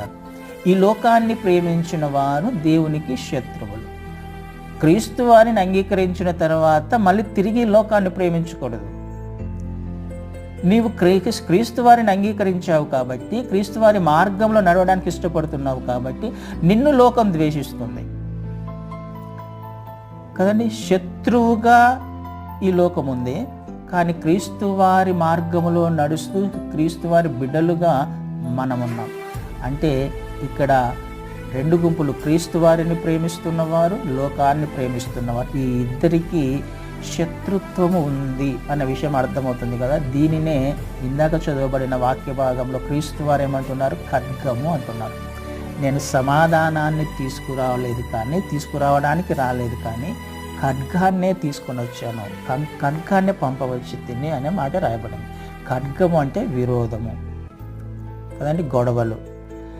చెప్తారు ఈ లోకాన్ని ప్రేమించిన వారు దేవునికి శత్రువులు. క్రీస్తు వారిని అంగీకరించిన తర్వాత మళ్ళీ తిరిగి లోకాన్ని ప్రేమించకూడదు. నీవు క్రీ క్రీస్తు వారిని అంగీకరించావు కాబట్టి క్రీస్తు వారి మార్గంలో నడవడానికి ఇష్టపడుతున్నావు కాబట్టి నిన్ను లోకం ద్వేషిస్తుంది. కదండి? శత్రువుగా ఈ లోకం ఉంది. కానీ క్రీస్తు వారి మార్గంలో నడుస్తూ క్రీస్తు వారి బిడ్డలుగా మనమున్నాం. అంటే ఇక్కడ రెండు గుంపులు క్రీస్తు వారిని ప్రేమిస్తున్నవారు లోకాన్ని ప్రేమిస్తున్నవారు. ఈ ఇద్దరికి శత్రుత్వము ఉంది అన్న విషయం అర్థమవుతుంది కదా. దీనినే ఇందాక చదవబడిన వాక్య భాగంలో క్రీస్తు వారు ఏమంటున్నారు? ఖడ్గము అంటున్నారు. నేను సమాధానాన్ని తీసుకురావలేదు కానీ తీసుకురావడానికి రాలేదు కానీ ఖడ్గాన్నే తీసుకొని వచ్చాను. కం- ఖడ్గాన్నే పంపవచ్చి తిని అనే మాట రాయబడింది. ఖడ్గము అంటే విరోధము. కదండి? గొడవలు.